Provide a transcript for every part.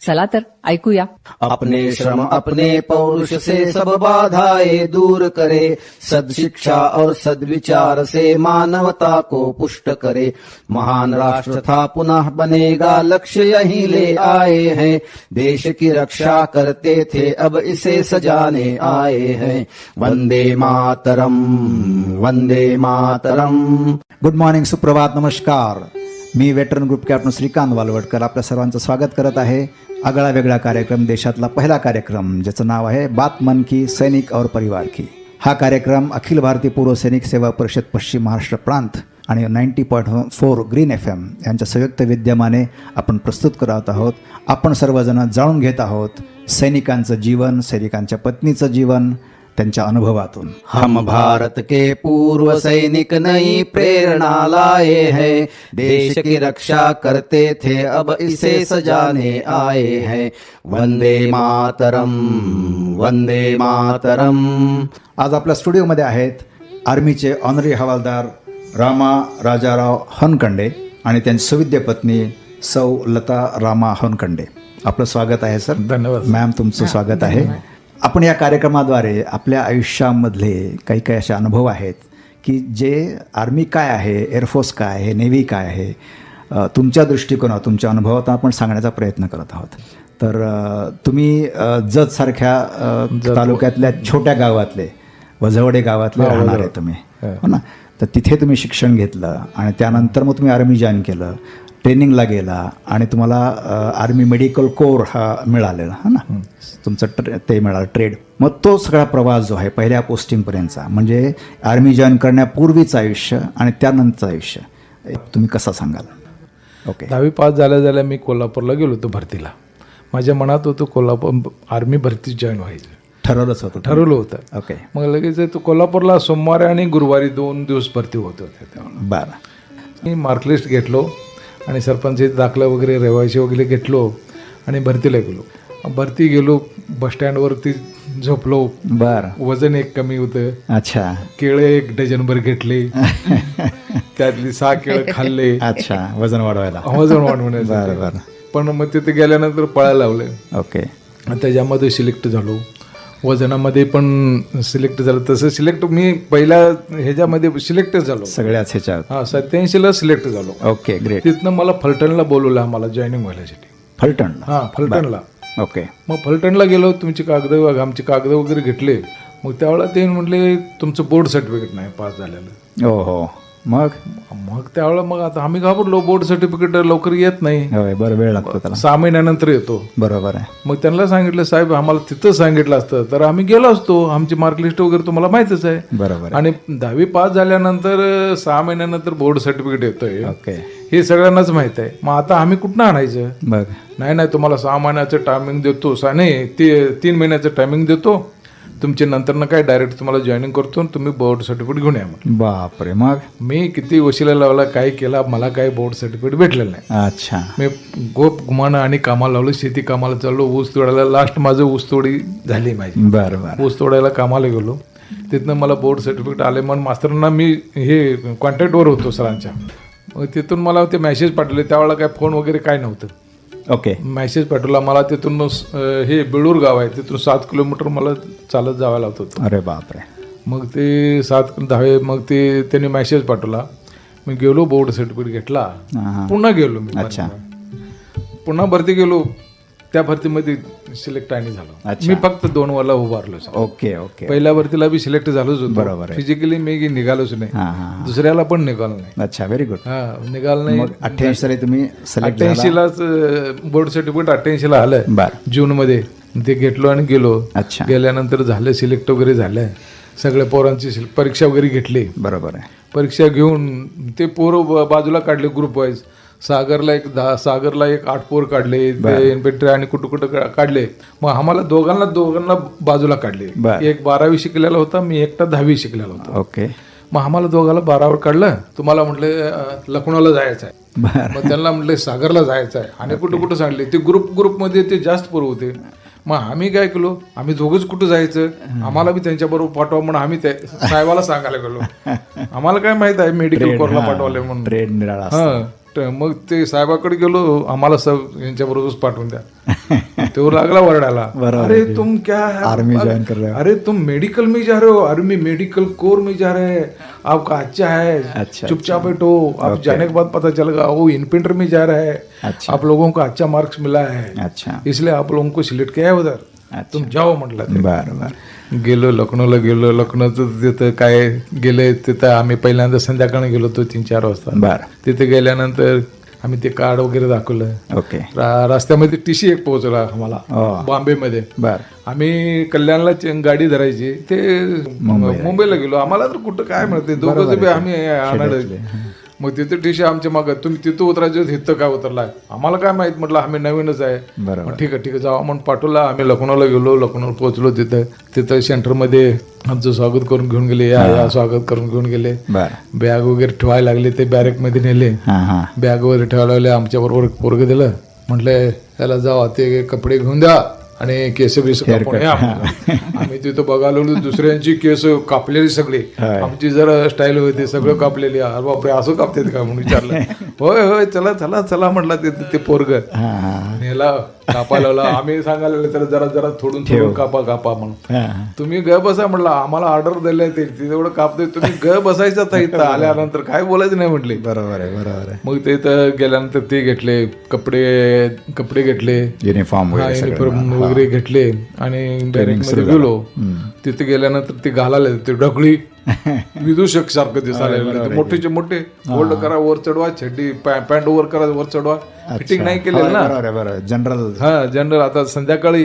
चला तर ऐकूया. अपने श्रम अपने पौरुष से सब बाधाएँ दूर करे सदशिक्षा और सद्विचार से मानवता को पुष्ट करे। महान राष्ट्र था पुनः बनेगा लक्ष्य यही ले आए हैं। देश की रक्षा करते थे अब इसे सजाने आए हैं। वंदे मातरम वंदे मातरम। गुड मॉर्निंग सुप्रभात नमस्कार। मी veteran group captain Shrikant Walwadkar आपल्या सर्वांचं स्वागत करत आहे. आगळा वेगळा कार्यक्रम देशातला पहिला कार्यक्रम ज्याचं नाव आहे बात मन की सैनिक और परिवार की. हा कार्यक्रम अखिल भारतीय पूर्व सैनिक सेवा परिषद पश्चिम महाराष्ट्र प्रांत आणि ninety point four green F M यांच्या संयुक्त विद्यमाने आपण प्रस्तुत करत आहोत. आपण सर्वजण जाणून घेत आहोत सैनिकांचं जीवन सैनिकांच्या पत्नीचं जीवन त्यांच्या अनुभवातून. हम भारत के पूर्व सैनिक नई प्रेरणा लाए हैं। देश की रक्षा करते थे अब इसे सजाने आए हैं। वंदे मातरम वंदे मातरम। आज आपल्या स्टुडिओमध्ये आहेत आर्मीचे ऑनरी हवालदार रामा राजाराव हनकंडे आणि त्यांची सुविद्य पत्नी सौ लता रामा हनकंडे. आपलं स्वागत आहे सर. धन्यवाद. मॅम तुमचं स्वागत आहे. आपण या कार्यक्रमाद्वारे आपल्या आयुष्यामधले काही काही असे अनुभव आहेत की जे आर्मी काय आहे एअरफोर्स काय आहे नेव्ही काय आहे तुमच्या दृष्टिकोनात तुमच्या अनुभवात आपण सांगण्याचा प्रयत्न करत आहोत. तर तुम्ही जतसारख्या तालुक्यातल्या छोट्या गावातले वझवडे गावातले राहणार आहे तुम्ही. हो ना? तर तिथे तुम्ही शिक्षण घेतलं आणि त्यानंतर मग तुम्ही आर्मी जॉईन केलं. ट्रेनिंगला गेला आणि तुम्हाला आर्मी मेडिकल कोर हा मिळालेला हा ना? तुमचं ट्रे ते मिळालं ट्रेड मग तो सगळा प्रवास जो आहे पहिल्या पोस्टिंगपर्यंतचा म्हणजे आर्मी जॉईन करण्यापूर्वीचं आयुष्य आणि त्यानंतरचं आयुष्य तुम्ही कसं सांगाल? ओके दहावी पास झाल्या झाल्या मी कोल्हापूरला गेलो होतो भरतीला. माझ्या मनात होतं कोल्हापूर आर्मी भरती जॉईन व्हायचं. ठरवलंच होतं ठरवलं होतं. ओके मग लगेच तो कोल्हापूरला सोमवारी आणि गुरुवारी दोन दिवस भरती होत होते बरं. मी मार्कलिस्ट घेतलो. आणि सरपंच दाखला वगैरे रहिवाशी वगैरे घेतलो आणि भरतीला गेलो. भरती गेलो बसस्टँडवरती झोपलो. बरं. वजन एक कमी होतं. अच्छा. केळे एक डझनभर घेतले. त्यातली सहा केळं खाल्ले. अच्छा वजन वाढवायला. वजन बरं पण मग तिथे गेल्यानंतर पळायला लावले. ओके. त्याच्यामध्ये सिलेक्ट झालो. वजनामध्ये पण सिलेक्ट झालं. तसं सिलेक्ट मी पहिल्या ह्याच्यामध्ये सिलेक्टच झालो. सगळ्याच ह्याच्यात. हा सत्याऐंशीला सिलेक्ट झालो. ओके ग्रेट तिथनं मला फलटणला बोलवलं आम्हाला जॉईनिंग व्हायसाठी फलटण हा फलटणला. ओके मग फलटणला गेलो तुमची कागद आमची कागद वगैरे घेतले. मग त्यावेळेला ते म्हटले तुमचं बोर्ड सर्टिफिकेट नाही पास झालेलं. हो हो. मग? मग त्यावेळेला मग आता आम्ही घाबरलो बोर्ड सर्टिफिकेट लवकर येत नाही. होय बरं वेळ लागतो त्याला. सहा महिन्यानंतर येतो. बरोबर आहे. मग त्यांना सांगितलं साहेब आम्हाला तिथं सांगितलं असतं. तर आम्ही गेलो असतो. आमची मार्कलिस्ट वगैरे तुम्हाला माहितच आहे. बरोबर आणि दहावी पास झाल्यानंतर सहा महिन्यानंतर बोर्ड सर्टिफिकेट येतोय. ओके. हे सगळ्यांनाच माहीत आहे. मग आता आम्ही कुठनं आणायचं? बघ. नाही नाही तुम्हाला सहा महिन्याचं टायमिंग देतो सा नाही ती तीन महिन्याचं टायमिंग देतो. तुमचे नंतर काय डायरेक्ट तुम्हाला जॉईनिंग करतो तुम्ही बोर्ड सर्टिफिकेट घेऊन या. बापरे मग? मी किती वशिला लावला काय केला मला काय बोर्ड सर्टिफिकेट भेटलेलं नाही. अच्छा. मी गोप गुमानं आणि कामाला लावलं शेती कामाला चाललो ऊस तोडायला लास्ट माझं ऊस तोडी झाली माझी. बरं बरं. ऊस तोडायला कामाला गेलो. तिथनं मला बोर्ड सर्टिफिकेट आले म्हणून मास्तरांना मी हे कॉन्टॅक्टवर होतो सरांच्या. मग तिथून मला ते मेसेज पाठवले त्यावेळेला काय फोन वगैरे काय नव्हतं. ओके मेसेज पाठवला. मला तिथून हे बेळूर गाव आहे. तिथून सात किलोमीटर मला चालत जावं लागत होतं. अरे बापरे. मग ते सात दहावे मग ते त्यांनी मेसेज पाठवला. मी गेलो बोर्ड सर्टिफिकेट घेतला. पुन्हा गेलो मी अच्छा. पुन्हा भरती गेलो. त्या भरतीमध्ये सिलेक्ट आणि झालो. मी फक्त दोन वाला उभारलो ओके ओके. पहिल्या भरतीला बी सिलेक्ट झालोच होतो. बरोबर आहे. फिजिकली मी निघालोच नाही. दुसऱ्याला पण निघालो नाही. अच्छा व्हेरी गुड निघाल नाही. अठ्ठ्याऐंशी साली तुम्ही सिलेक्ट अठ्ठ्याऐंशीलाच बोर्ड सर्टिफिकेट अठ्ठ्याऐंशीला आलं बर. जून मध्ये ते घेतलो आणि गेलो. अच्छा. गेल्यानंतर झालं सिलेक्ट वगैरे झालं सगळ्या पोरांची परीक्षा वगैरे घेतली. बरोबर आहे. परीक्षा घेऊन ते पोरं बाजूला काढले ग्रुप वाईज सागरला एक दहा सागरला एक आठ पोर काढले ते इन्फेंट्री आणि कुठं कुठं काढले. मग आम्हाला दोघांना दोघांना बाजूला काढले. एक बारावी शिकलेला होता मी एकटा दहावी शिकलेला होता. ओके. मग आम्हाला दोघाला बारावर काढलं. तुम्हाला म्हटले लखनौला जायचं आहे. मग त्यांना म्हटले सागरला जायचं आहे. आणि कुठं कुठं सांगले ते ग्रुप ग्रुपमध्ये ते जास्त पोरं होते. मग आम्ही काय केलो? आम्ही दोघंच कुठं जायचं? आम्हाला बी त्यांच्याबरोबर पाठवा म्हणून आम्ही त्या साहेबाला सांगायला गेलो. आम्हाला काय माहीत आहे मेडिकल कोरला पाठवले म्हणून. त- मग ते साहेबाकडे गेलो आम्हाला सब यांच्याबरोबरच पाठवून द्या. तो लागला वरडायला. अरे तुम क्या है? आर्मी ज्वाइन कर रहे हो. अरे तुम मेडिकल में जा रहे हो? आर्मी मेडिकल कोर में जा रहे हैं. आपका अच्छा है. अच्छा, चुपचाप बैठो. आप जाने के बाद पता चलेगा वो इन्फेंट्री में जा रहा है. अच्छा. आप लोगों को अच्छा मार्क्स मिला है. अच्छा. इसलिए आप लोगों को सिलेक्ट किया है उधर. तुम जाओ म्हटलं. बर बर. गेलो लखनौला गेलो लखनौचं तिथं काय गेले तिथं आम्ही पहिल्यांदा संध्याकाळी गेलो होतो तीन चार वाजता. बर. तिथे गेल्यानंतर आम्ही ते कार्ड वगैरे दाखवलं. ओके. रा- रस्त्यामध्ये टीसी एक पोहोचला आम्हाला हो. बॉम्बेमध्ये. बर. आम्ही कल्याणला चे- गाडी धरायची ते मुंबईला गेलो. आम्हाला तर कुठं काय मिळते दोघं बी आम्ही आणणार मग तिथे टीसी आमच्या मागं. तुम्ही तिथं उतरायचे तिथं काय उतरलाय? आम्हाला काय माहीत? म्हटलं आम्ही नवीनच आहे. बरोबर. मग ठीक आहे ठीक आहे. जावा म्हणून पाठवला. आम्ही लखनौला गेलो. लखनौ पोहोचलो तिथं. तिथं सेंटरमध्ये आमचं स्वागत करून घेऊन गेले. या या स्वागत करून घेऊन गेले. बर. बॅग वगैरे ठेवायला लागले. ते बॅरेकमध्ये नेले. हां हां. बॅग वगैरे ठेवायला लागले. आमच्या बरोबर पोरग दिलं. म्हटलं त्याला जावा. ते कपडे घेऊन द्या. आणि केस बिस कापून. आम्ही तिथं बघायला दुसऱ्यांची केस कापलेली सगळी. आमची जरा स्टाईल होती सगळं कापलेली. अरे बापरे असं कापतात का? म्हणून विचारलं. होय होय चला चला चला म्हटलं ते ते पोरग. हां नेला कापायला लावला. आम्ही सांगायला त्याला जरा जरा थोडून थोडून कापा कापा म्हणून. तुम्ही ग बसा म्हटलं आम्हाला ऑर्डर दिले ते तेवढं कापतोय तुम्ही ग बसायचं आता इथं. आल्यानंतर काय बोलायचं नाही म्हटले. बरोबर आहे बरोबर आहे. मग ते तर गेल्यानंतर ते घेतले कपडे कपडे घेतले. युनिफॉर्म युनिफॉर्म वगैरे घेतले आणि मध्ये गेलो. तिथे गेल्यानंतर ते घालायला ते ढकळी. विदूषक सारखं दिसायला मोठेचे मोठे. होल्ड करा वर चढवा छड्डी पॅन्ट वर करा वर चढवा. फिटिंग नाही केलेलं ना. जनरल हा जनरल आता संध्याकाळी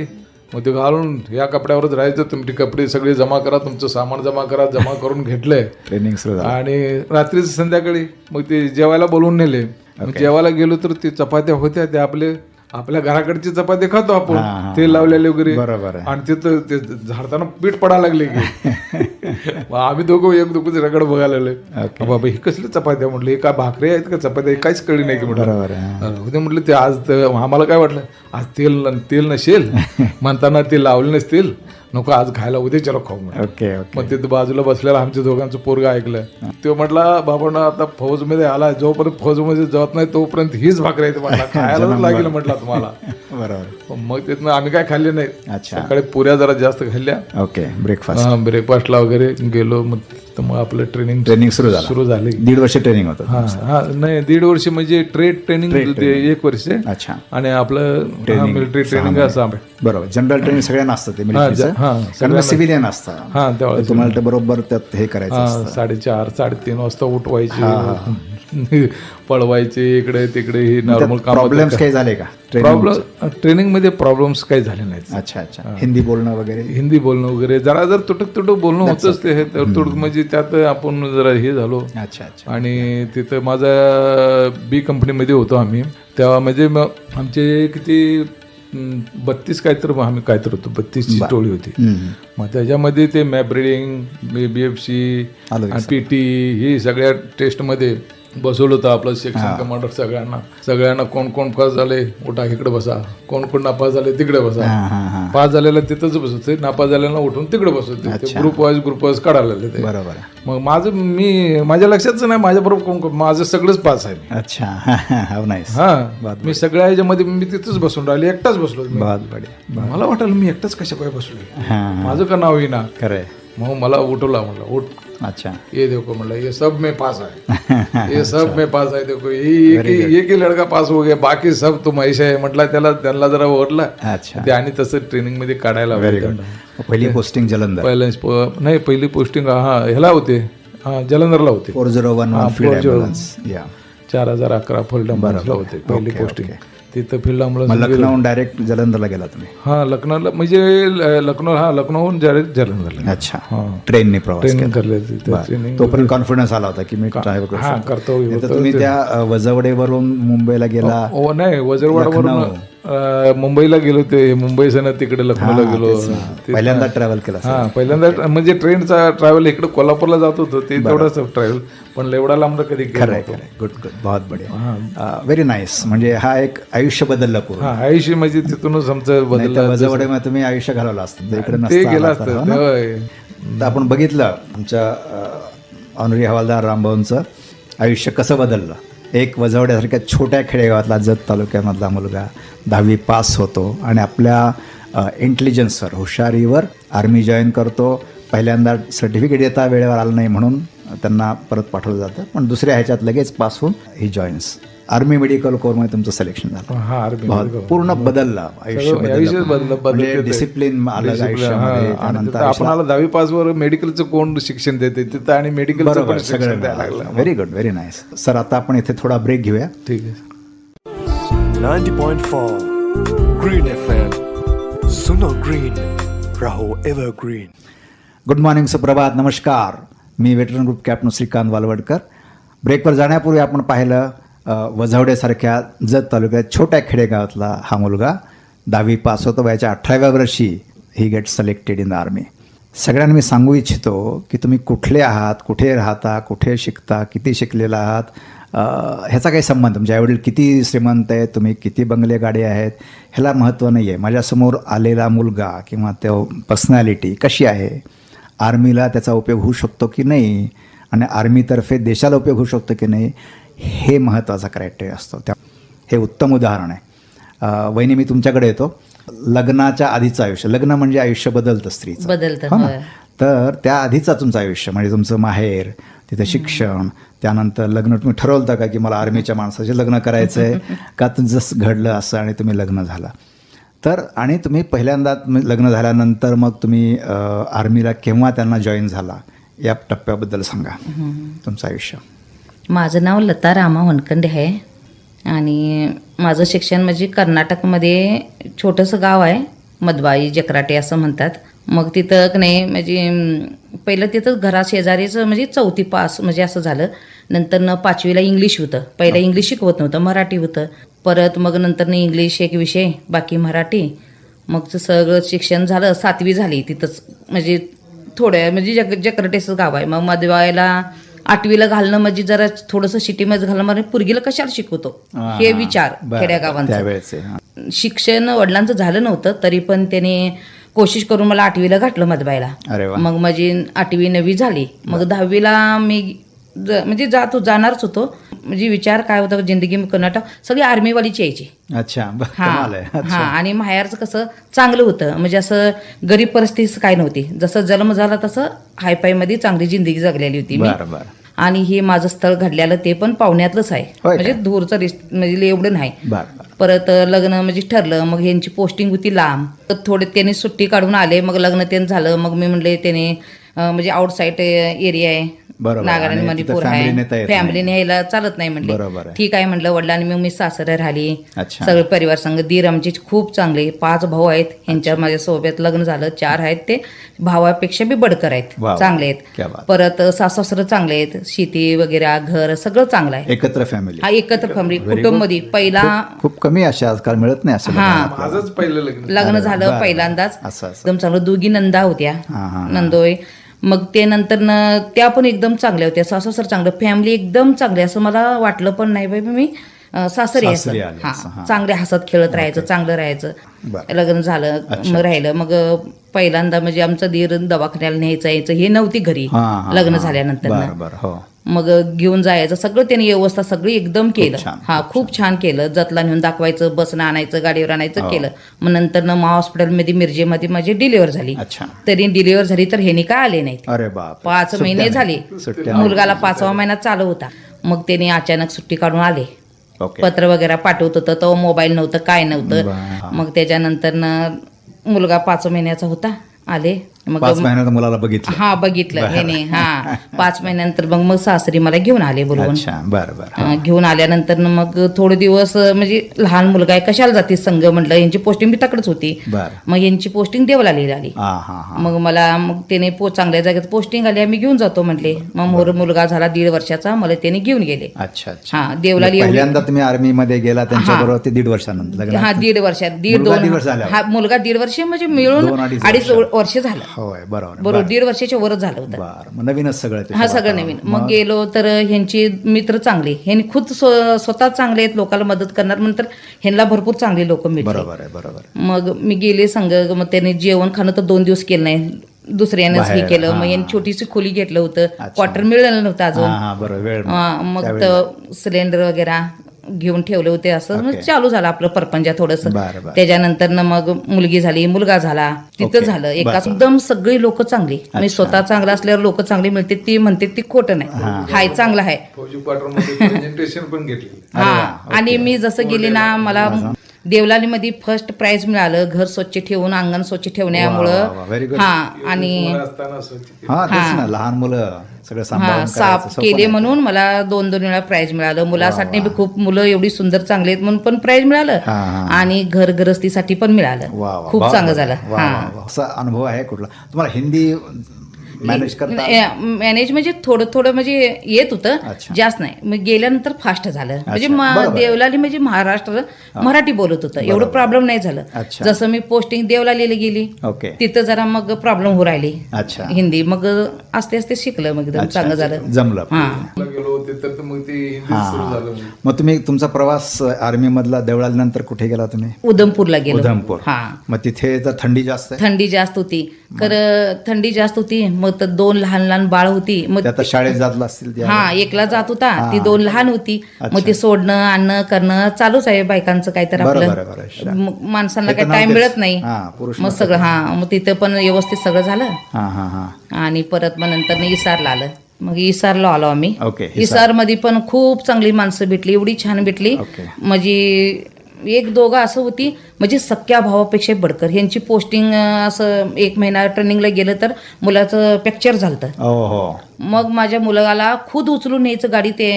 मग ते घालून या कपड्यावरच राहायचं. तुमचे कपडे सगळे जमा करा तुमचं सामान जमा करा जमा करून घेतलंय. ट्रेनिंग आणि रात्रीच संध्याकाळी मग ते जेवायला बोलवून नेले. जेवायला गेलो तर ते चपात्या होत्या त्या आपले आपल्या घराकडची चपाती खातो आपण. तेल लावलेले वगैरे बरोबर आणि तिथं ते झाडताना पीठ पडायला लागले की. आम्ही दोघं एक दुसऱ्याकडे बघायला लागले. बाबा ही कसली चपात्या म्हटलं हे काय भाकरी आहेत का चपात्या काहीच कळली नाही की म्हटलं. उद्या म्हटलं ते आज तर आम्हाला काय वाटलं? आज तेल तेल नसेल. म्हणताना ते लावले नसतील. नको आज खायला उद्या चलो खाऊ म्हटलं. Okay okay. मग तिथं बाजूला बसलेला आमच्या दोघांचं पोरगा ऐकलं. तो म्हटला बाबांना आता फौजमध्ये आला जोपर्यंत फौजमध्ये जात नाही तोपर्यंत हीच भाकरी आहे म्हटला खायलाच लागेल म्हटलं तुम्हाला. बरोबर. मग तिथनं आम्ही काय खाल्ले नाही सकाळी पुऱ्या जरा जास्त खाल्ल्या. ओके ब्रेकफास्ट ब्रेकफास्टला वगैरे गेलो मग तिथं मग आपलं ट्रेनिंग ट्रेनिंग सुरू झालं. सुरू झाली. दीड वर्ष ट्रेनिंग होतं. हा हा. नाही दीड वर्ष म्हणजे ट्रेड ट्रेनिंग एक वर्ष. अच्छा. आणि आपलं मिलिटरी ट्रेनिंग असं बरोबर. जनरल ट्रेनिंग सगळ्यांना असतं ते मिलिटरीचं हा सिव्हिलियन असतं. हा त्यावेळेस तुम्हाला ते बरोबर त्यात हे करायचं असतं. साडेचार साडेतीन वाजता उठवायचे. पळवायचे इकडे तिकडे हे नॉर्मल काम प्रॉब्लेम्स काही झाले का? ट्रेनिंग प्रॉब्लेम ट्रेनिंगमध्ये प्रॉब्लेम्स काही झाले नाहीत. अच्छा अच्छा. हिंदी बोलणं वगैरे? हिंदी बोलणं वगैरे. जरा जर तुटक तुटक बोलणं होतच ते तर तुटक म्हणजे त्यात आपण जरा हे झालो. अच्छा अच्छा. आणि तिथं माझा बी कंपनीमध्ये होतो आम्ही. तेव्हा म्हणजे मग आमचे किती बत्तीस काय तर आम्ही काय तर होतो बत्तीसची टोळी होती. मग त्याच्यामध्ये ते map reading B F C P T ही सगळ्या टेस्टमध्ये बसवलं होतं आपलं सेक्शन कमांडर सगळ्यांना. सगळ्यांना कोण कोण पास झाले उठा इकडे बसा. कोण कोण नापास झाले तिकडे बसा. पास झालेला तिथंच बसवते नापास झालेला उठून तिकडे बसवते. ग्रुप वाईज ग्रुप वाईज काढायला ते. बरोबर. मग माझं मी माझ्या लक्षातच नाही माझ्याबरोबर कोण कोण माझं सगळंच पास आहे अच्छा. नाईस हा. मी सगळ्या ह्याच्यामध्ये मी तिथंच बसून राहिले एकटाच बसलो मला वाटलं मी एकटाच कशा काय बसलो हां. माझं का नाव येईना? खरं मग मला उठवला म्हणलं उठ. अच्छा. ये देखो म्हणलं ये सब में पास है ये सब में पास है देखो ये एक ही एक ही लड़का पास हो गया बाकी सब तुम ऐसे आहे म्हटलं त्याला त्यांना जरा ओरला. अच्छा. ते आणि तसं ट्रेनिंगमध्ये काढायला पहिली पोस्टिंग जलंधर. पहिलं नाही पहिली पोस्टिंग हा ह्याला होते. हा जलंधरला होते. Four zero one one field 401. Ambulance. या चार हजार अकरा फील्ड ला होते पहिली पोस्टिंग तिथं फील्ड मग लखनौहून डायरेक्ट जलंधरला गेला तुम्ही? हा लखनौला म्हणजे लखनौ हा लखनौहून डायरेक्ट जलंधरला अच्छा. ट्रेनने प्रवास तोपर्यंत कॉन्फिडन्स आला होता की मी ड्रायव्हर करू हा शकतो. कर्तव्य नाही तर होतं तुम्ही त्या वजवडेवरून मुंबईला गेला. ओ नाही वजरवाडवरून मुंबईला गेलो ते मुंबईसन तिकडे लखनौला गेलो. पहिल्यांदा ट्रॅव्हल केला हा पहिल्यांदा म्हणजे ट्रेनचा ट्रॅव्हल इकडे कोल्हापूरला जात होतो ते तेवढाच ट्रॅव्हल पण एवढा लांब कधी खरं आहे गुड गुड बहुत बढिया. व्हेरी नाईस म्हणजे हा एक आयुष्य बदललं पूर्ण. आयुष्य म्हणजे तिथूनच आमचं बदललं तुम्ही आयुष्य घालवलं असतं. इकडे ते गेलं असतं. हो आपण बघितलं आमच्या ऑनरी हवालदार रामभाऊंचं आयुष्य कसं बदललं. एक वजवड्यासारख्या छोट्या खेडेगावातला जत तालुक्यामधला मुलगा दहावी पास होतो आणि आपल्या इंटेलिजन्सवर हुशारीवर आर्मी जॉईन करतो. पहिल्यांदा सर्टिफिकेट येता वेळेवर आलं नाही म्हणून त्यांना परत पाठवलं जातं. पण दुसऱ्या ह्याच्यात लगेच पास होऊन ही जॉईन्स आर्मी मेडिकल कोरमध्ये तुमचं सिलेक्शन झालं. हा पूर्ण बदललं आयुष्य. डिसिप्लिन आलं Discipline, आयुष्यामध्ये हा. आणि त्यानंतर तिथं आपण आला दहावी पास वर मेडिकलचं कोण शिक्षण देते? तिथं आणि सगळं very good very nice sir आता आपण इथे थोडा ब्रेक घेऊया. ठीक आहे. 90.4 Green FM सुनो ग्रीन राहो गुड मॉर्निंग सुप्रभात नमस्कार. मी veteran group captain Shrikant Walwadkar. ब्रेकवर जाण्यापूर्वी आपण पाहिलं अ, जत तालुक्यात छोट्या खेडेगावातला हा मुलगा दहावी पास होतो. वयाच्या अठराव्या वर्षी he get selected in the army सगळ्यांना मी सांगू इच्छितो की तुम्ही कुठले आहात कुठे राहता कुठे शिकता किती शिकलेला आहात ह्याचा काही संबंध. तुमचे आईवडील किती श्रीमंत आहेत तुम्ही किती बंगले गाडी आहेत ह्याला महत्त्व नाही आहे माझ्यासमोर आलेला मुलगा किंवा तो पर्सनॅलिटी कशी आहे आर्मीला त्याचा उपयोग होऊ शकतो की नाही आणि आर्मीतर्फे देशाला उपयोग होऊ शकतो की नाही हे महत्त्वाचा क्रायटेरिया असतो. त्या हे उत्तम उदाहरण आहे. वहिनी मी तुमच्याकडे येतो. लग्नाच्या आधीचं आयुष्य. लग्न म्हणजे आयुष्य बदलतं स्त्रीचं. बदलतं, हो ना? तर त्या आधीचा तुमचं आयुष्य म्हणजे तुमचं माहेर तिथं शिक्षण त्यानंतर लग्न तुम्ही ठरवलं का की मला आर्मीच्या माणसाचे लग्न करायचं आहे का तुमचं जसं घडलं असं आणि तुम्ही लग्न झाला? तर आणि तुम्ही पहिल्यांदा लग्न झाल्यानंतर मग तुम्ही आर्मीला केव्हा त्यांना जॉईन झाला? या टप्प्याबद्दल सांगा. तुमचं आयुष्य. माझं नाव लता रामा वनखंडे आहे. आणि माझं शिक्षण म्हणजे कर्नाटकमध्ये छोटंसं गाव आहे. मदबाई जकराटे असं म्हणतात. मग तिथं क नाही म्हणजे पहिलं तिथं घराशेजारीच म्हणजे चौथी पास म्हणजे असं झालं. नंतर न पाचवीला इंग्लिश होतं. पहिलं इंग्लिश शिकवत नव्हतं मराठी होतं. परत मग नंतर इंग्लिश एक विषय बाकी मराठी. मग सगळं शिक्षण झालं सातवी झाली तिथंच. म्हणजे थोड्या म्हणजे जग जकरटेचं गाव आहे. मग मदवायला आठवीला घालणं म्हणजे जरा थोडंसं सिटीमध्ये घालणं म्हणजे पुरगीला कशाला शिकवतो? हे. विचार खेड्यागावांचा. शिक्षण वडिलांचं झालं नव्हतं तरी पण त्याने कोशिश करून मला आठवीला घातलं मधबायला मग माझी आठवी नवी झाली. मग दहावीला मी ज- म्हणजे जात जाणारच होतो. म्हणजे विचार काय होता जिंदगी कर्नाटक सगळी आर्मीवालीची यायची. अच्छा हा हा आणि माहेरचं कसं चांगलं होतं. म्हणजे असं गरीब परिस्थिती काय नव्हती. जसं जन्म झाला तसं हायफायमध्ये चांगली जिंदगी जगलेली होती मी. आणि हे माझं स्थळ घडलेलं ते पण पाहुण्यातलंच आहे. म्हणजे दूरचं रिश्त म्हणजे एवढं नाही. परत लग्न म्हणजे ठरलं मग यांची पोस्टिंग होती लांब. तर थोडे त्यांनी सुट्टी काढून आले मग लग्न त्यांनी झालं मग मी म्हणले त्याने म्हणजे आउटसाईड एरिया आहे. नागाराणी तिथं आहे. फॅमिली न्यायला चालत नाही म्हणले. ठीक आहे म्हटलं वडिलांनी मग मी सासरे राहिली. सगळे परिवार संघ दीर आमचे खूप चांगले पाच भाऊ आहेत. ह्यांच्या माझ्या सोबत लग्न झालं. चार आहेत ते. भावापेक्षा बी बडकर आहेत. चांगले आहेत. परत सासू सासरं चांगले आहेत. शेती वगैरे घर सगळं चांगलं आहे. एकत्र फॅमिली हा एकत्र फॅमिली कुटुंबमध्ये पहिला खूप कमी अशा आजकाल मिळत नाही असं हा. लग्न. झालं पहिल्यांदाच. एकदम चांगलं. दोघी नंदा होत्या. हा, हा. नंदोय. मग ते नंतर न त्या पण एकदम चांगल्या होत्या सासू सर चांगलं फॅमिली एकदम चांगली असं मला वाटलं पण नाही बाई मी सासरी असं. आले हा असं, हा. चांगले हसत खेळत राहायचं चांगलं राहायचं बरं. लग्न झालं मग राहिलं मग पहिल्यांदा म्हणजे आमचं दीर दवाखान्याला न्यायचं यायचं हे नव्हती घरी हा, हा, लग्न हा. झाल्यानंतर बरं ना. बरं हो मग घेऊन जायचं. सगळं त्यांनी व्यवस्था सगळी एकदम केलं. छान, हा खूप छान. केलं. जतला नेऊन दाखवायचं बसनं आणायचं गाडीवर हो. आणायचं केलं. मग नंतर ना मा हॉस्पिटलमध्ये मिरजेमध्ये माझी डिलिव्हर झाली. अच्छा. तरी डिलिव्हर झाली तर ह्यानी काय आले नाहीत. अरे बाप पाच महिने झाले. सुट्ट्या मुलगाला पाचवा महिना चालू होता. मग त्याने अचानक सुट्टी काढून आले. ओके. पत्र वगैरे पाठवत होतं तो मोबाईल नव्हतं काय नव्हतं. मग त्याच्यानंतर ना मुलगा पाच महिन्याचा होता आले. मग पाच महिन्यात मुलाला बघितलं. हा बघितलं. ह्याने हा. पाच महिन्यानंतर मग मग सासरी मला घेऊन आले बोलवून. अच्छा बरं घेऊन आल्यानंतर मग थोडे दिवस म्हणजे लहान मुलगा आहे कशाला जाते संघ म्हटलं यांची पोस्टिंग बी तकडच होती. बरं. मग यांची पोस्टिंग देवला आली. हा हा हा. मग मला मग त्याने चांगल्या जागेत पोस्टिंग आली आम्ही घेऊन जातो म्हटले. मग मोर मुलगा झाला दीड वर्षाचा मला त्याने घेऊन गेले. अच्छा अच्छा. हा देवलाली एवढी- पहिल्यांदा तुम्ही आर्मी मध्ये गेला त्यांच्या बरोबर ते दीड वर्षानंतर हा दीड वर्षात दीड दोन वर्ष. हा मुलगा दीड वर्ष म्हणजे मिळून अडीच वर्ष झालं. होय बरोबर बरोबर दीड वर्षाच्या वरच झालं होतं. बर मग नवीनच सगळं ते हा सगळं नवीन. मग? गेलो तर ह्यांची मित्र चांगले. ह्यांनी खुद स्व- स्वतः चांगले आहेत लोकांना मदत करणार नंतर ह्यांना भरपूर चांगले लोक मिळले बरोबर आहे बरोबर आहे. मग मी गेले संघ मग त्याने जेवण खाणं तर दोन दिवस केलं नाही. दुसऱ्यानेच हे बाहेर, केलं. मग यांनी. छोटीशी खोली घेतलं होतं. क्वार्टर मिळालं नव्हतं अजून. हा हा बरोबर. वेळ हा, मग. तर सिलेंडर वगैरे घेऊन ठेवले होते असं. मग ओके. चालू झालं आपलं परपंजा थोडस. त्याच्यानंतर ना मग मुलगी झाली मुलगा झाला. तिथं. झालं. एकाच. एकदम सगळी लोक चांगली. मी स्वतः चांगलं असल्यावर लोक चांगली मिळते ती म्हणते ती खोटं नाही. हाय चांगलं आहे फौजी क्वार्टरमध्ये प्रेझेंटेशन पण घेतली. हा. आणि मी जसं गेली ना मला देवलालीमध्ये फर्स्ट प्राइज मिळालं घर स्वच्छ ठेवून अंगण स्वच्छ वा, वा, ठेवण्यामुळं good. हा आणि असताना. हा तेच ना लहान मुलं सगळं हा सांभाळून साफ करायचं सोपं केले नाही. म्हणून मला दोन दोन वेळा प्राइज मिळालं मुलासाठी बी खूप मुलं एवढी सुंदर चांगली आहेत म्हणून पण प्राइज मिळालं हा, हा. आणि घर गृहस्थीसाठी पण मिळालं वा खूप चांगलं. झालं वा, हा वा, वा. असा अनुभव आहे कुठला तुम्हाला हिंदी मॅनेज करता? मॅनेज म्हणजे थोडं थोडं म्हणजे येत होतं. जास्त नाही. मग गेल्यानंतर फास्ट झालं. म्हणजे. देवलाली म्हणजे महाराष्ट्र मराठी बोलत होतं. एवढं प्रॉब्लेम नाही झालं. जसं मी पोस्टिंग देवलालीला गेली ओके. तिथं जरा मग प्रॉब्लेम हो राहिली. हिंदी. मग आस्ते आस्ते शिकलं मग चांगलं. झालं. जमलं. हा. होते तर मग ते हिंदी सुरू. झालं मग. मग तुम्ही तुमचा प्रवास आर्मी मधला देवळानंतर कुठे गेला तुम्ही? उधमपूरला गेलो. उधमपूर. हा. मग तिथे तर थंडी जास्त आहे? थंडी जास्त होती. तर थंडी जास्त होती मग तर दोन लहान लहान बाळ होती. मग आता शाळेत जात असतील त्या हा एकला जात होता. ती दोन लहान होती. मग ते सोडणं आणणं करणं चालूच आहे बायकांचं काय तर आपलं माणसांना हे काय टाइम. मिळत नाही. हा, पुरुष मग सगळं हा मग तिथं पण व्यवस्थित सगळं झालं. हा हा हा. आणि परत मग नंतर इसारला आलं. मग इसारला आलो आम्ही. ओके, इसार. मध्ये पण खूप चांगली माणसं भेटली एवढी छान भेटली. ओके. म्हणजे एक दोघं असं होती म्हणजे सख्या भावापेक्षा बडकर. यांची पोस्टिंग असं एक महिना ट्रेनिंगला गेलं तर मुलाचं फ्रॅक्चर झालं हो हो. मग माझ्या मुलाला खुद उचलून न्यायचं गाडी ते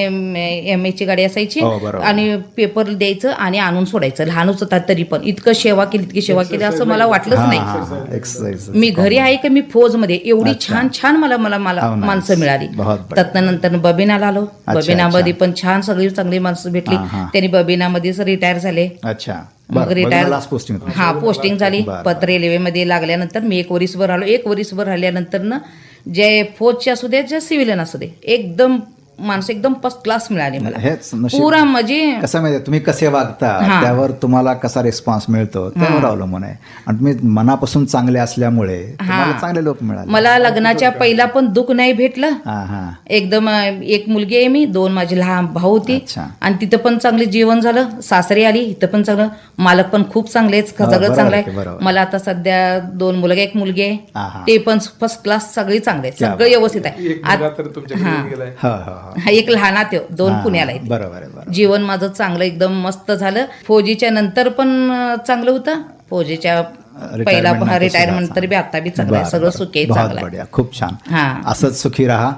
एम ची गाडी असायची हो, बरोबर. आणि पेपर द्यायचं आणि आणून सोडायचं. लहानच होता तरी पण. इतकं सेवा केली इतकी सेवा केली असं मला वाटलंच हा नाही. हा हा. एक्सरसाइज मी घरी आहे का? मी फौजमध्ये एवढी छान छान मला मला मला हो, nice. माणसं मिळाली. बहुत बढिया. त्यानंतर बबिनाला आलो. अच्छा, बबिनामध्ये पण छान सगळी चांगली माणसं भेटली. हा, हा. त्यांनी बबिनामध्येच रिटायर झाले. अच्छा. मग रिटायर लास्ट पोस्टिंग हा पोस्टिंग झाली. बरं, पत्र रेल्वेमध्ये लागल्यानंतर मी एक वरीसभर आलो. एक वरीसभर राहिल्यानंतर ना जे फौजचे असू दे जे सिव्हिलियन असू दे एकदम माणसं एकदम फर्स्ट क्लास मिळाली मला. हेच नशीब. पुरा म्हणजे कसं माहितीये तुम्ही कसे वागता. त्यावर तुम्हाला कसा रिस्पॉन्स मिळतो त्यावर अवलंबून आहे. आणि तुम्ही मनापासून चांगले असल्यामुळे तुम्हाला चांगले लोक मिळाले. मला लग्नाच्या पहिला पण दुःख नाही भेटलं. हा हा. एकदम अं, एक मुलगी आहे मी दोन माझी लहान भाऊ होती. अच्छा. आणि तिथं पण चांगले जीवन झालं. सासरी आली इथं पण चांगलं. मालक पण खूप चांगले आहेत हा, सगळं बरोबर चांगलं आहे की, आहे बरोबर. मला आता सध्या दोन मुलगा एक मुलगी आहे. हा, हा. ते पण फर्स्ट क्लास सगळी चांगले आहेत. सगळं व्यवस्थित आहे. एक मुलगा तर तुमच्याकडे गेलाय. हो हो हो. हा एक लहाना त्यो दोन पुण्याला बरोबर आहे बरोबर जीवन माझं चांगलं एकदम मस्त झालं. फौजीच्या नंतर पण चांगलं होतं? फौजीच्या पहिला रिटायरमेंट तरी बी आता बी चांगलं आहे. सगळं. सुखी आहे, चांगलं आहे. खूप छान. हा. असंच सुखी राहा.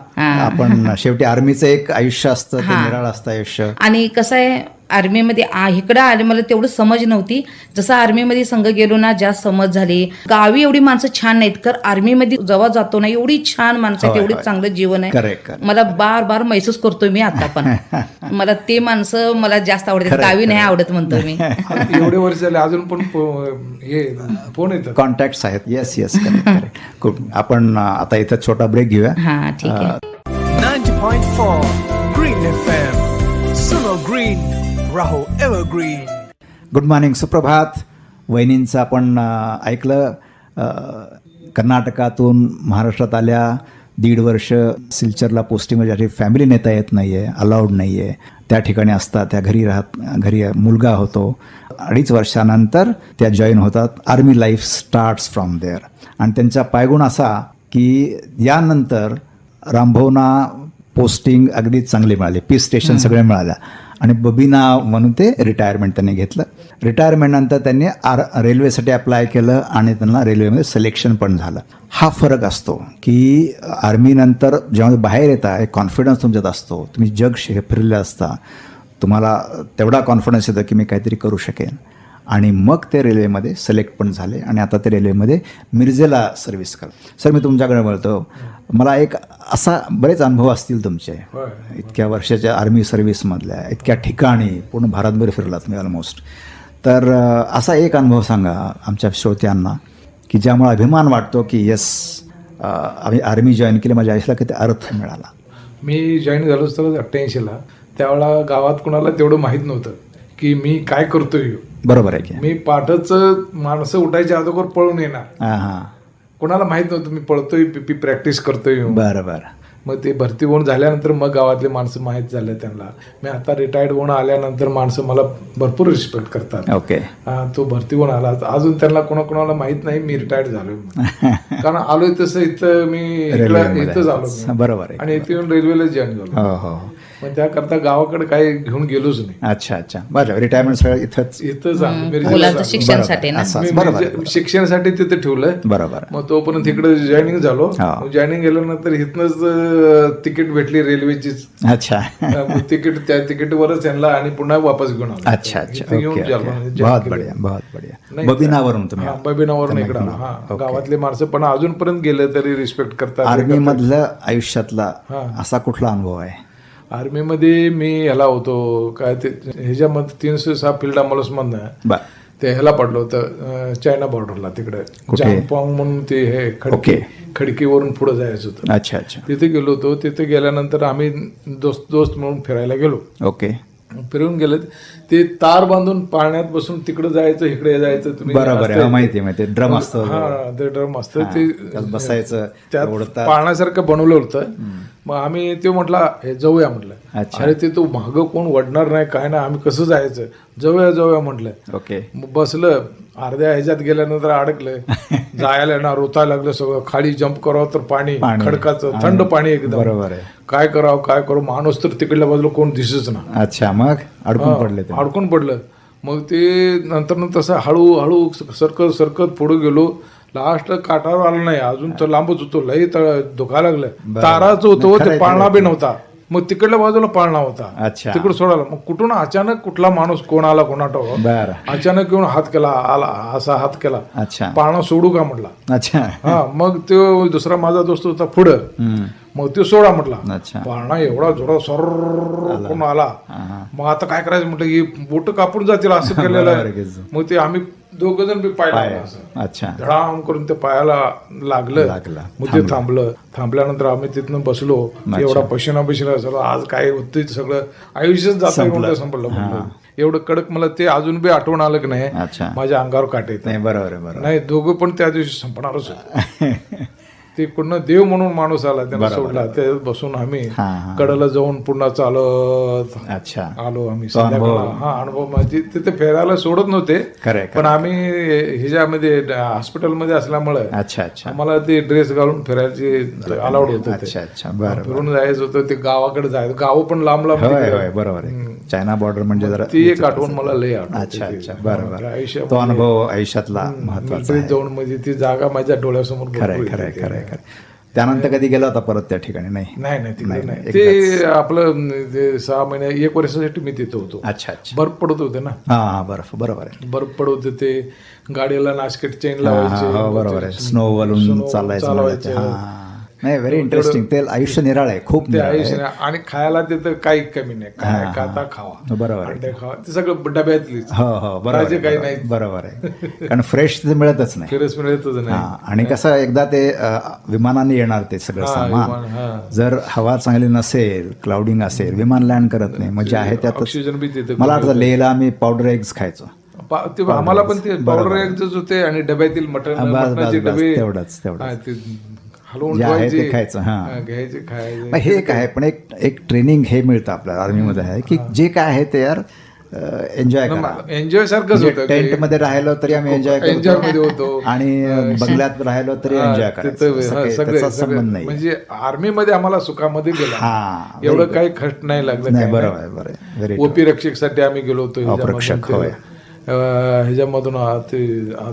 आपण शेवटी आर्मीचं एक आयुष्य असतं. निराळ असतं आयुष्य. आणि कसं आहे आर्मीमध्ये आ- इकडं आले मला तेवढं समज नव्हती. जसं आर्मीमध्ये संघ गेलो ना जास्त समज झाली. गावी एवढी माणसं छान नाहीत कर आर्मीमध्ये जेव्हा जातो ना एवढी छान माणसं आहेत एवढी. चांगलं जीवन आहे. मला बार बार महसूस करतोय मी आता पण. मला ते माणसं मला जास्त आवडतात. गावी नाही. आवडत म्हणतो मी. एवढे वर्ष झाले अजून पण हे फोन येतात. कॉन्टॅक्ट आहेत. येस येस आपण आता इथं छोटा ब्रेक घेऊया. हा ठीक आहे. 90.4 Green FM. Suno Green, Raho Evergreen. Good morning सुप्रभात वहिनींचं आपण ऐकलं. कर्नाटकातून महाराष्ट्रात आल्या. दीड वर्ष सिलचरला पोस्टिंगमध्ये फॅमिली नेता येत नाही आहे अलाउड नाही आहे त्या ठिकाणी असतात त्या घरी राहत घरी मुलगा होतो. अडीच वर्षानंतर त्या जॉईन होतात. Army life starts from there आणि त्यांचा पायगुण असा की यानंतर रामभाऊना पोस्टिंग अगदी चांगली मिळाली. पीस स्टेशन सगळे मिळाल्या. आणि बबीना म्हणून ते रिटायरमेंट त्यांनी घेतलं. रिटायरमेंटनंतर त्यांनी आर रेल्वेसाठी अप्लाय केलं आणि त्यांना रेल्वेमध्ये सिलेक्शन पण झालं. हा फरक असतो की आर्मीनंतर जेव्हा बाहेर येता एक कॉन्फिडन्स तुमच्यात असतो. तुम्ही जग शे फिरले असता. तुम्हाला तेवढा कॉन्फिडन्स येतो की मी काहीतरी करू शकेन. आणि मग ते रेल्वेमध्ये सिलेक्ट पण झाले आणि आता ते रेल्वेमध्ये मिरजेला सर्व्हिस कर सर मी तुमच्याकडे बोलतो. मला एक असा बरेच अनुभव असतील तुमचे. इतक्या वर्षाच्या आर्मी सर्व्हिसमधल्या इतक्या ठिकाणी पूर्ण भारतभर फिरलात मी ऑलमोस्ट तर असा एक अनुभव सांगा आमच्या श्रोत्यांना की ज्यामुळे अभिमान वाटतो की येस आम्ही आर्मी जॉईन केली माझ्या आयुष्याला किती अर्थ मिळाला. मी जॉईन झालो तर अठ्ठ्याऐंशीला. त्यावेळेला गावात कुणाला तेवढं माहीत नव्हतं की मी काय करतोय. बरोबर आहे की. मी पाठच माणसं उठायच्या अगोदर पळून येणार. हां हां. कोणाला माहीत नव्हतं मी पळतोय पी प्रॅक्टिस करतोय बरं बरं मग ते भरती होऊन झाल्यानंतर मग गावातले माणसं माहीत झाले त्यांना. मी आता रिटायर्ड होऊन आल्यानंतर माणसं मला भरपूर रिस्पेक्ट करतात. ओके. तो भरती होऊन आला. अजून त्यांना कोणाकोणाला माहीत नाही मी रिटायर्ड झालोय म्हणून. कारण आलोय तसं इथं मी. इथंच आलो. बरोबर आहे. आणि इथे येऊन रेल्वेला जॉईन झालो. हो हो. मग त्याकरता गावाकडे काही घेऊन गेलोच नाही. अच्छा अच्छा. बरं रिटायरमेंट सगळं इथंच. इथंच. मिरजेला मुलांचं. शिक्षणासाठी ना? असं मी बरोबर आहे, मिरजे- शिक्षणासाठी तिथे ठेवलं बरोबर मग तोपर्यंत तिकडे जॉईनिंग झालो. हा. जॉईनिंग गेल्यानंतर इथनच तिकीट भेटली रेल्वेचीच अच्छा. मग तिकीट त्या तिकीटवरच त्यांना आणि पुन्हा वापस घेऊन आलो. अच्छा अच्छा. इथे येऊन ओके म्हणजे बहुत बढिया. बहुत बढिया. नाही, बबिनावरून तुम्ही हा, बबिनावरून इकडे आलो. घेऊन हा. गावातले माणसं पण अजूनपर्यंत गेले तरी रिस्पेक्ट करतात. आर्मी मधल्या आयुष्यातला. असा कुठला अनुभव आहे? आर्मीमध्ये मी ह्याला होतो. काय ते ह्याच्यामध्ये तीनशे सहा फील्ड मधनं ते ह्याला पडलं होतं चायना बॉर्डरला तिकडे? जांगपांग म्हणून ते हे खडकी. खडकीवरून पुढे जायचं होतं. अच्छा अच्छा. तिथे गेलो होतो. तिथे गेल्यानंतर आम्ही दोस्त दोस्त म्हणून फिरायला गेलो. ओके. फिरून गेले ते तार बांधून पाण्यात बसून तिकडे जायचं इकडे जायचं तुम्ही बरोबर माहिती माहिती ड्रम असतो. हा ते ड्रम असतं. ते बसायचं. पाण्यासारखं बनवलं होतं. मग आम्ही ते म्हटलं हे जाऊया म्हटलं. अरे ते तो मागं कोण वडणार नाही काय नाही आम्ही कसं जायचं? जाऊया जाऊया म्हटलं. ओके. बसलं. अर्ध्या ह्याच्यात गेल्यानंतर अडकलं. जायला ना रोतायला लागलं सगळं. खाली जंप करावं तर पाणी. खडकाचं थंड पाणी एकदम. बरोबर आहे. काय करावं काय करू? माणूस तर तिकडल्या बाजूला कोण दिसच ना. अच्छा मग? अडकून पडले अडकून पडलं. मग ते नंतर तसं हळूहळू सरकत सरकत पुढे गेलो. लास्ट काठावर आलं नाही. अजून तर लांबच होतो. लई दुखायला लागलं. ताराचं होतं ते पाळणा. बी नव्हता मग तिकडल्या बाजूला पाळणा होता. अच्छा. तिकडे सोडायला. मग कुठून अचानक कुठला माणूस कोण आला कोणाटो अचानक येऊन हात केला आला असा हात केला. अच्छा. पाळणा सोडू का म्हटला? अच्छा. हा मग तो दुसरा माझा दोस्त होता पुढं. मग तो सोडा म्हटला. पाळणा एवढा जोरा सर कोण आला? मग आता काय करायचं म्हटलं की बोट कापून जातील असं केलेलं आहे. मग ते आम्ही दोघ जण बी पाय लावला असं. अच्छा. धडाम करून ते पायाला लागलं. लागलं. मग ते थांबलं. थांबल्यानंतर आम्ही तिथनं बसलो. एवढा पशिना पशिना सगळं. आज काय होतं ते सगळं. आयुष्यच जात संपलं. एवढं कडक मला ते अजून बी आठवण आलं की नाही माझ्या अंगावर काटे नाही बरोबर नाही दोघं पण त्या दिवशी संपणारच होते. ते पूर्ण देव म्हणून माणूस आला त्यांना सोडला. त्याच्यात बसून आम्ही. कडेला जाऊन पुन्हा चालत अच्छा. आलो आम्ही तो. हा अनुभव म्हणजे तिथे फिरायला सोडत नव्हते पण आम्ही ह्याच्यामध्ये हॉस्पिटलमध्ये असल्यामुळे अच्छा अच्छा. आम्हाला ते ड्रेस घालून फिरायची अलाउड होत होते अच्छा अच्छा. बरं फिरून जायचं होतं ते गावाकडे जायचं. गाव पण लांब लांब बरोबर आहे. चायना बॉर्डर म्हणजे जरा ती एक आठवण मला लय अच्छा ती. अच्छा. बरं आपल्या बरं आयुष्यामध्ये तो अनुभव आयुष्यातला महत्त्वाचा जाऊन म्हणजे ती जागा माझ्या डोळ्यासमोर खरंय खरंय. खरंय खरंय त्यानंतर कधी गेला होता परत त्या ठिकाणी? नाही. नाही नाही तिकडे नाही, ते आपलं ते सहा महिने एक वर्षासाठी मी तिथे होतो. अच्छा अच्छा. बर्फ पडत होते ना. हा हा बरं बरोबर आहे. बर्फ पडत होते गाडीला नाशकट चेन हा, हा, लावायचे. हो, बरोबर ते आहे स्नो वलून चालायचं चालवायचं. हा. नाही व्हेरी इंटरेस्टिंग ते आयुष्य निराळ आहे खूप ते आयुष्य आणि खायला तिथं काही कमी नाही. काय खाता खावा. बरोबर आहे. अंडे खावा. ते सगळं डब्यातलीच. हो हो बरोबर काही बरोबर- नाही. बरोबर आहे. कारण फ्रेश ते मिळतच नाही. फिरस मिळतच हा नाही आणि कसं एकदा ते विमानाने येणार ते सगळं हा, सामान. हा. जर हवा चांगली नसेल क्लाउडिंग असेल विमान लँड करत नाही म्हणजे आहे त्यातच. ऑक्सिजन मला वाटतं लेहला आम्ही पावडर एग्स खायचो. ते आम्हाला पण ते पावडर एगच होते आणि डब्यातील मटण हा, डबे तेवढंच, तेवढंच. हा, ते हलवून जे आहे ते ठेवायचे खायचं, हा. घ्यायचे खायचे. मग काय आहे पण एक एक ट्रेनिंग हे मिळतं आपल्याला आर्मीमध्ये आहे की जे काय आहे ते यार एन्जॉय करा. एन्जॉय सारखंच होतं टेंटमध्ये राहिलो तरी आम्ही एन्जॉय एन्जॉयमध्ये होतो. आणि बंगल्यात राहिलो तरी एन्जॉय करायचं. संबंध नाही. म्हणजे आर्मी मध्ये आम्हाला सुखामध्ये गेला. एवढं काही कष्ट नाही लागलं नाही बरोबर आहे बरोबर ओपी रक्षकसाठी आम्ही गेलो होतो रक्षक, होय. ह्याच्यामधून ते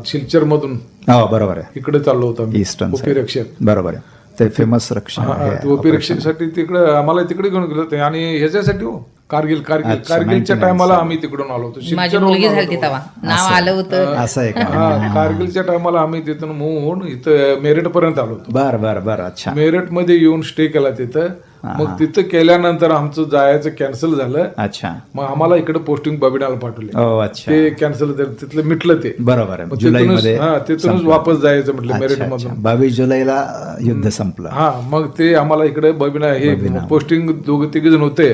शिलचर मधून हो बरोबर आहे. इकडे चाललो होतो आम्ही. ईस्टर्न ओपी रक्षक. बरोबर आहे. ते फेमस रक्षण हा, आहे ते ओपी रक्षकसाठी तिकडे आम्हाला तिकडे घेऊन गेलो होते. आणि ह्याच्यासाठी हो कारगिल कारगिल कारगिलच्या टायमाला आम्ही तिकडून आलो होतो. नाव आलं होतं. असं आहे का? हा कारगिलच्या टायमाला आम्ही तिथून मूव होऊन इथं मेरठ पर्यंत आलो होतो. बर बर बर. अच्छा. मेरठमध्ये येऊन स्टे केला तिथं. मग तिथं केल्यानंतर आमचं जायचं कॅन्सल झालं. अच्छा. मग आम्हाला इकडे पोस्टिंग बबिनाला पाठवले. ते कॅन्सल तिथलं मिटलं ते. बरोबर तिथूनच मध्ये तिथूनच वापस जायचं म्हटलं मेरिट मधून. बावीस जुलैला युद्ध संपलं. हा मग ते आम्हाला इकडे बबिना हे पोस्टिंग दोघं तिघ जण होते.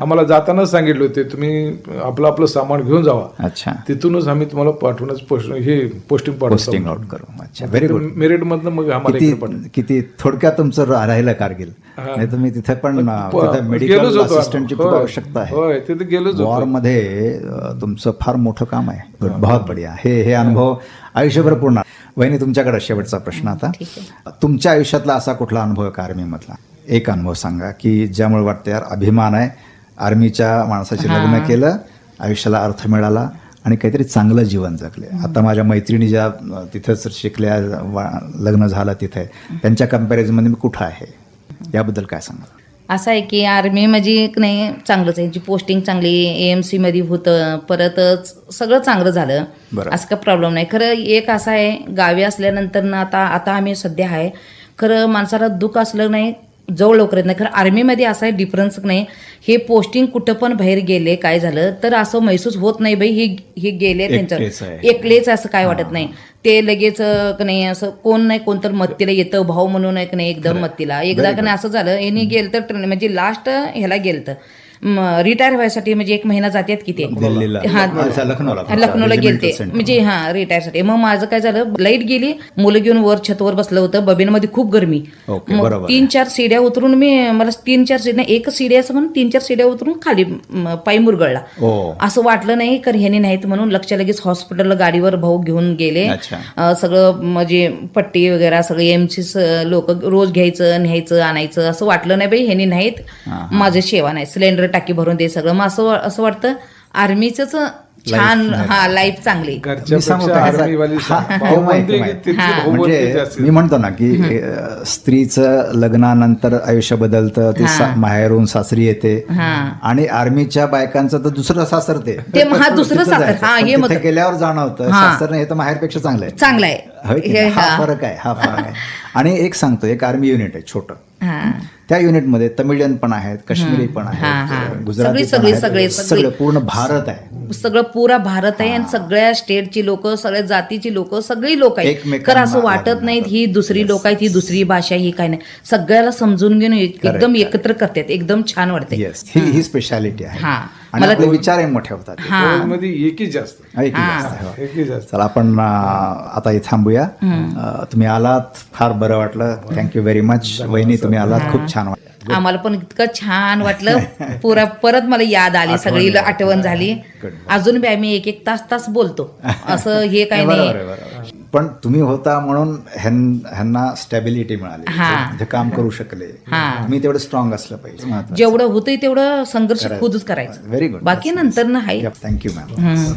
आम्हाला जातानाच सांगितले होते तुम्ही आपलं आपलं सामान घेऊन जावा. अच्छा. तिथूनच आम्ही तुम्हाला पाठवूनच पोस्ट हे पोस्टिंग पोस्टिंग आउट करू. अच्छा व्हेरी गुड मेरिट मधनं मग आम्हाला किती थोडक्यात तुमचं राहिलं कारगिल. नाही तुम्ही तिथे पण मेडिकल. असिस्टंटची खूप. आवश्यकता आहे. होय तिथे गेलोच वॉरमध्ये तुमचं फार मोठं काम आहे. बहुत बढिया. हे हे अनुभव आयुष्यभर पूर्ण वहिनी तुमच्याकडे शेवटचा प्रश्न आता. तुमच्या आयुष्यातला असा कुठला अनुभव आहे का आर्मीमधला एक अनुभव सांगा की ज्यामुळे वाटतं यार अभिमान आहे. आर्मीच्या माणसाशी लग्न केलं आयुष्याला अर्थ मिळाला आणि काहीतरी चांगलं जीवन जगले. आता माझ्या मैत्रिणी ज्या तिथेच शिकल्या लग्न झालं तिथे. त्यांच्या कम्पॅरिझनमध्ये मी कुठं आहे? याबद्दल काय सांगा असं आहे की आर्मी म्हणजे एक नाही चांगलंच आहे. यांची पोस्टिंग चांगली एम सी मध्ये होतं परत सगळं चांगलं झालं. असं काही प्रॉब्लेम नाही. खरं एक असं आहे गावी असल्यानंतर ना आता आता आम्ही सध्या आहे. खरं माणसाला दुःख असलं नाही जवळ लवकर येत नाही. खरं आर्मीमध्ये असा डिफरन्स नाही. हे पोस्टिंग कुठं पण बाहेर गेले काय झालं तर असं महसूस होत नाही बाई. हे हे गेले एकटेच त्यांचं आहे. एकलेच असं काय वाटत नाही. ते लगेच नाही असं कोण नाही कोण तर मत्तीला येतं भाऊ म्हणून एक नाही एकदम मत्तीला. एकदा का नाही असं झालं यांनी गेलं तर ट्रेन म्हणजे लास्ट ह्याला गेलं रिटायर व्हायसाठी म्हणजे एक महिना जातात की ते. हा. लखनौला. हा, Regimental गेलते. म्हणजे हा रिटायरसाठी. मग माझं काय झालं लाइट गेली मुलं घेऊन वर छतवर बसलं होतं. बबीनमध्ये खूप गरमी. मग. तीन चार सिड्या उतरून मी मला तीन चार सिड्या एकच सिड्या असं म्हणून तीन चार सिड्या उतरून खाली पाय मुरगळला. ओ असं वाटलं नाही कारण ह्याने नाहीत म्हणून लक्ष लगेच हॉस्पिटलला गाडीवर भाऊ घेऊन गेले. सगळं म्हणजे पट्टी वगैरे सगळं एमसी लोक रोज घ्यायचं न्यायचं आणायचं असं वाटलं नाही बाई ह्यानी नाहीत. माझं सेवा नाही. सिलेंडर टाकी भरून दे सगळं. मग असं असं वाटतं आर्मीच छान हा लाईफ चांगली. हा, म्हणजे. मी म्हणतो ना की स्त्रीचं लग्नानंतर आयुष्य बदलतं ती माहेरून सासरी येते. आणि आर्मीच्या बायकांचं तर दुसरं सासर ते. हा दुसरं सासर. हा, हे गेल्यावर जाणवतं हा. सासर हे तर माहेरपेक्षा चांगलं आहे चांगलं आहे? हा हा. फरक आहे हा फरक आहे. आणि एक सांगतो एक आर्मी युनिट आहे छोटं. हा. त्या युनिटमध्ये तमिळियन पण आहेत काश्मीरी पण. आहेत गुजराती सगळी- पूर्ण भारत आहे. सगळं पुरा भारत आहे आणि सगळ्या स्टेटची लोक सगळ्या जातीची लोक सगळी लोक आहेत. खरं असं वाटत नाहीत ही दुसरी लोक आहेत ही दुसरी भाषा ही काय नाही. सगळ्याला समजून घेऊन एक- एकदम एकत्र करतात एकदम छान वाटते. येस ही ही. स्पेशालिटी आहे. हा. आपले विचारही मोठे होतात. हा. मध्ये एकच जास्त. चला आपण आता इथे थांबूया. तुम्ही आलात फार बरं वाटलं. थँक्यू व्हेरी मच वहिनी तुम्ही आलात खूप छान वाटलं. आम्हाला पण इतकं छान वाटलं. पुरा परत मला याद आली सगळी आठवण झाली. अजून बी आम्ही एक एक तास तास बोलतो. असं हे काही नाही. पण तुम्ही होता म्हणून ह्यां- ह्यांना स्टॅबिलिटी मिळाली. हा. काम करू शकले. तुम्ही तेवढं स्ट्रॉंग असलं पाहिजे. जेवढं होतंय तेवढं संघर्ष खुदच करायचं. व्हेरी गुड बाकी नंतर ना आहे थँक्यू मॅम.